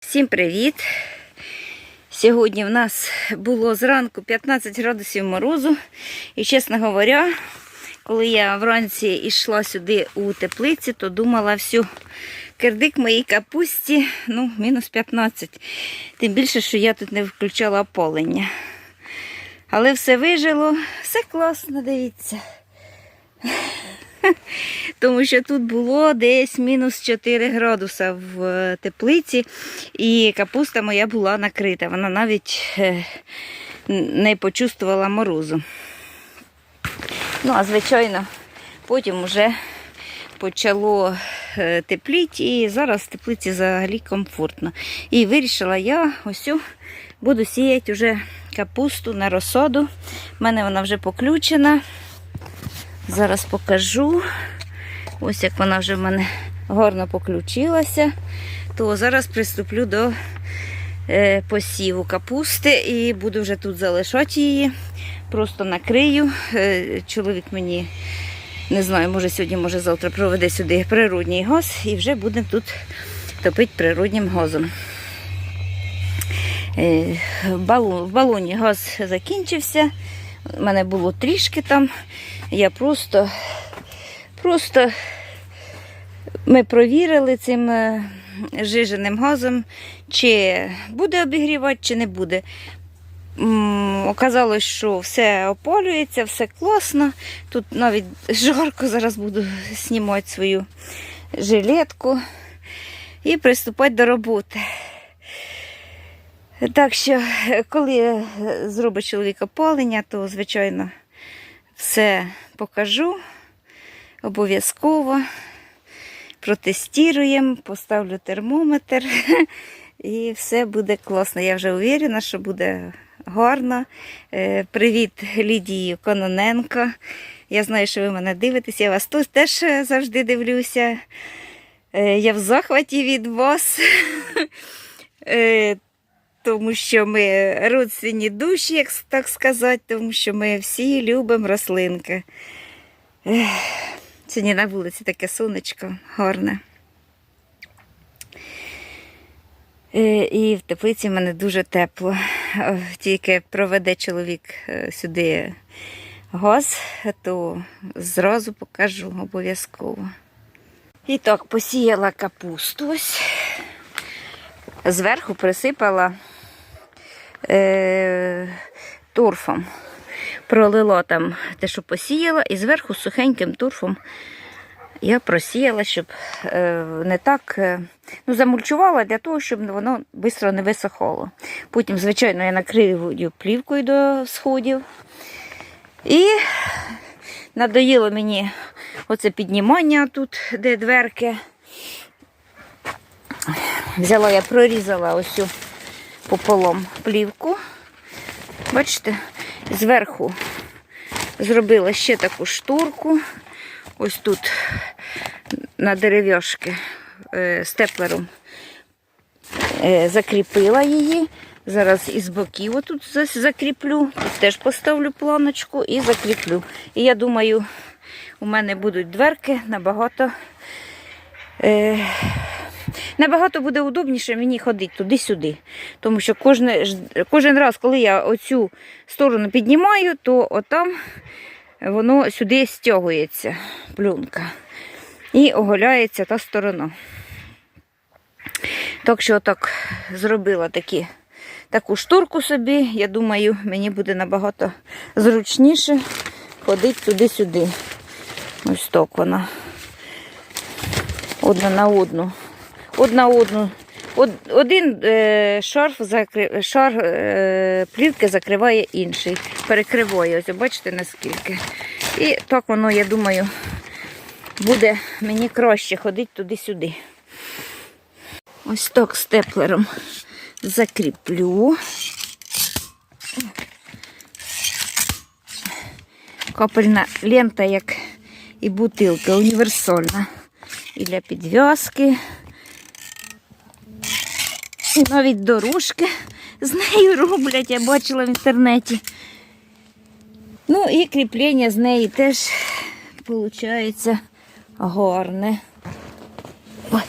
Всім привіт! Сьогодні в нас було зранку 15 градусів морозу. І, чесно говоря, коли я вранці йшла сюди у теплиці, то думала, всю кирдик моїй капусті ну, мінус 15. Тим більше, що я тут не включала опалення. Але все вижило, все класно, дивіться. Тому що тут було десь мінус 4 градуса в е, теплиці, і капуста моя була накрита. Вона навіть е, не почувствувала морозу. Ну, а звичайно, потім вже почало е, тепліти, і зараз в теплиці взагалі комфортно. І вирішила я ось буду сіяти вже капусту на розсаду. У мене вона вже поключена. Зараз покажу. Ось як вона вже в мене гарно поключилася. То зараз приступлю до е, посіву капусти і буду вже тут залишати її. Просто накрию. Е, чоловік мені, не знаю, може сьогодні, може завтра проведе сюди природній газ і вже будемо тут топити природнім газом. Е, в балоні газ закінчився. У мене було трішки там. Я просто, просто ми провірили цим е, жиженим газом, чи буде обігрівати, чи не буде. Оказалось, що все опалюється, все класно. Тут навіть жарко зараз буду знімати свою жилетку і приступати до роботи. Так що, е, коли зробить чоловік опалення, то, звичайно, все покажу обов'язково. Протестуємо, поставлю термометр і все буде класно. Я вже уверена, що буде гарно. Е, Привіт Лідії Кононенко. Я знаю, що ви мене дивитесь. Я вас тут теж е, завжди дивлюся. Е, Я в захваті від вас. Тому що ми родственні душі, як так сказати, тому що ми всі любимо рослинки. Ех, Сьогодні на вулиці таке сонечко гарне. Е, І в теплиці в мене дуже тепло. Е, Тільки проведе чоловік е, сюди газ, то зразу покажу обов'язково. І так, посіяла капусту ось. Зверху присипала е, торфом. Пролила там те, що посіяла, і зверху сухеньким торфом я просіяла, щоб е, не так е, ну, замульчувала для того, щоб воно швидко не висохало. Потім, звичайно, я накрию плівкою до сходів. І надоїло мені оце піднімання тут, де дверки. Взяла я, прорізала ось цю пополом плівку. Бачите, зверху зробила ще таку шторку. Ось тут на дерев'яшки е, степлером е, закріпила її. Зараз із боків отут закріплю. Тут теж поставлю планочку і закріплю. І я думаю, у мене будуть дверки набагато. Е, Набагато буде удобніше мені ходити туди-сюди. Тому що кожне, кожен раз, коли я оцю сторону піднімаю, то отам воно сюди стягується, плюнка. І оголяється та сторона. Так що так зробила такі, таку шторку собі. Я думаю, мені буде набагато зручніше ходити туди-сюди. Ось так вона. Одна на одну. Одна одну. Один е, шарф шар е, плівки закриває інший. Перекриває. Ось бачите наскільки. І так воно, я думаю, буде мені краще ходити туди-сюди. Ось так степлером закріплю. Капельна лента, як і бутилка, універсальна. І для підв'язки. Навіть дорожки з нею роблять, я бачила в інтернеті. Ну і кріплення з неї теж виходить гарне. Ой,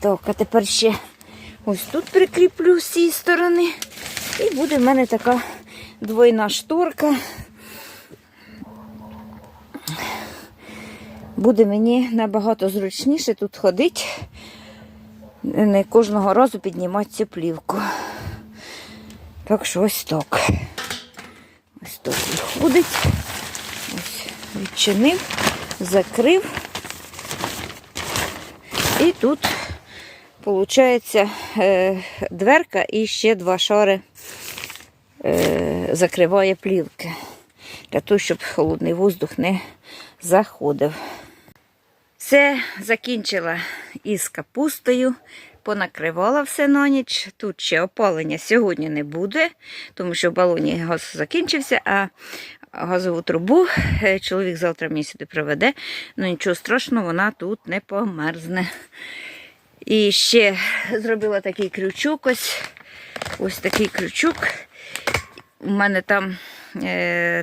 так, а тепер ще Ось тут прикріплю з цієї сторони. І буде в мене така двойна шторка. Буде мені набагато зручніше тут ходити, не кожного разу піднімати цю плівку. Так що ось так. Ось так виходить. Ось відчинив, закрив. І тут, виходить, дверка і ще два шари е, закриває плівки. Для того, щоб холодний воздух не заходив. Все закінчила із капустою, понакривала все на ніч. Тут ще опалення сьогодні не буде, тому що в балоні газ закінчився, а газову трубу е, чоловік завтра мені сюди приведе. Ну нічого страшного, вона тут не померзне. І ще зробила такий крючок, ось, ось такий крючок. У мене там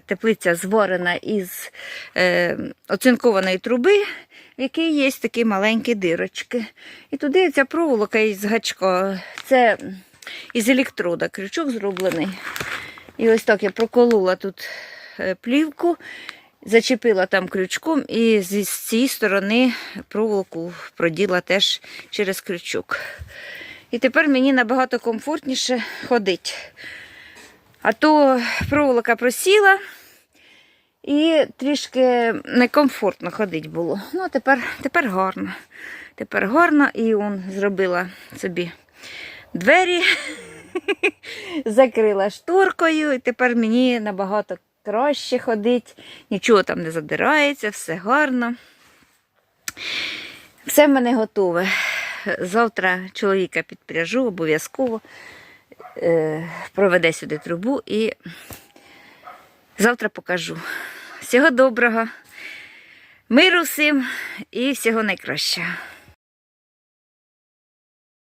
теплиця зварена із е, оцинкованої труби, в якій є такі маленькі дирочки. І туди ця проволока із гачка. Це із електрода крючок зроблений. І ось так я проколола тут е, плівку, зачепила там крючком і з цієї сторони проволоку проділа теж через крючок. І тепер мені набагато комфортніше ходити. А то проволока просіла і трішки некомфортно ходити було. Ну, а тепер, тепер гарно. Тепер гарно і он зробила собі двері, закрила шторкою, і тепер мені набагато краще ходить, нічого там не задирається, все гарно. Все в мене готове. Завтра чоловіка підпряжу обов'язково проведе сюди трубу і завтра покажу. Всього доброго, миру всім і всього найкращого.